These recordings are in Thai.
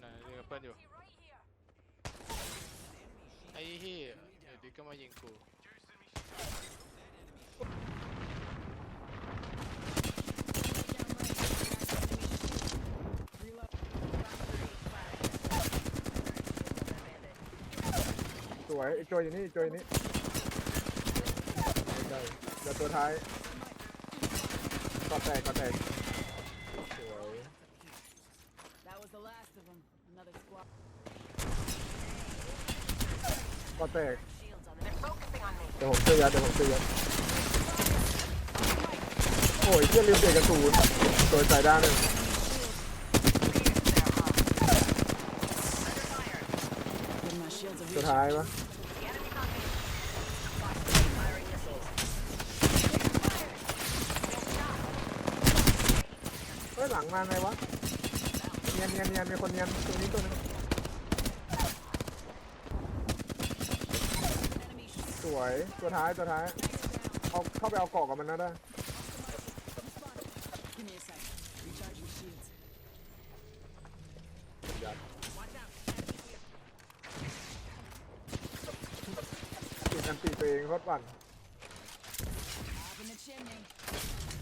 เพื่อนอยู่ ไอ้เหี้ยเดี๋ยวดิก็มายิงกูสวยไอ้โจยอยู่นี่ไอ้โจยอยู่นี่ไม่ได้เดี๋ยวตัวท้ายก็แตกก็แตกสวย That was the last of them. Another squad. ก็แตกเดี๋ยวผมช่วยยัดเดี๋ยวผมช่วยยัดโอ้ยเชี่ยลืมเบรกกระสุนโดนสายด้านหนึ่ง Give my shields a ตัว reach. ท้ายปะเฮ้ยหลังมาไงวะเนียนเนียนเนียนมีคนเนียนตัวนี้ตัวนึง Enemy sh- ส วยตัวท้ายตัวท้ายเอาเข้าไปเอาเกาะกับมันนะได้ Give me a sec. Recharging shields. ยัดติดอันตีตัวเองรถปั่น Up in the chimney.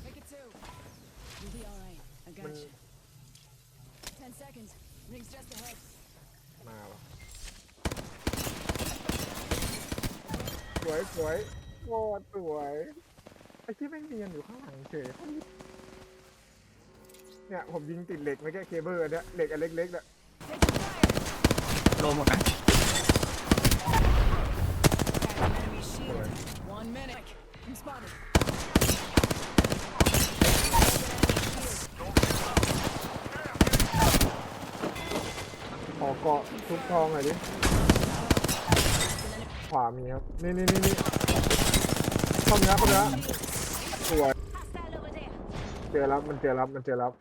Pick it two. You'll be alright. I got Man. you. Ten seconds. Rings just ahead. มาวะ วยสวยโคตรสวยไอ้ที่แม่งเนียนอยู่ข้างหลังเฉยเนี่ยผมยิงติดเหล็กไม่แค่เคเบิลอันเนี้ยเหล็กอันเล็กๆเนี่ยโลหมดนะ Enemy shield. One minute. I'm spotted. ขอเกาะทุบทองหน่อยดิ ขวามีครับ นี่นี่นี่นี่เข้าเนื้อเข้าเนื้อสวยเจอรับมันเจอรับมันเจอรับ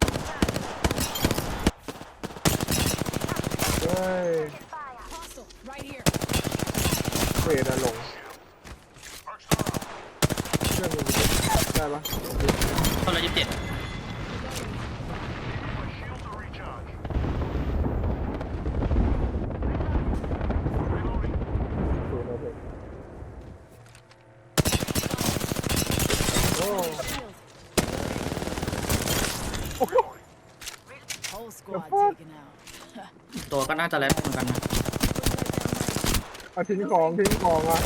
เฮ้ยเฟรดอะหลงเรื่องมึงได้ปะคนละยี่สิบเจ็ด ศูนย์โอเคโอ้ Shield. โอ้โห Whole squad fuck? taken out. ตัวก็น่าจะแลบเหมือนกันนะเอาทิ้งของทิ้งของอะ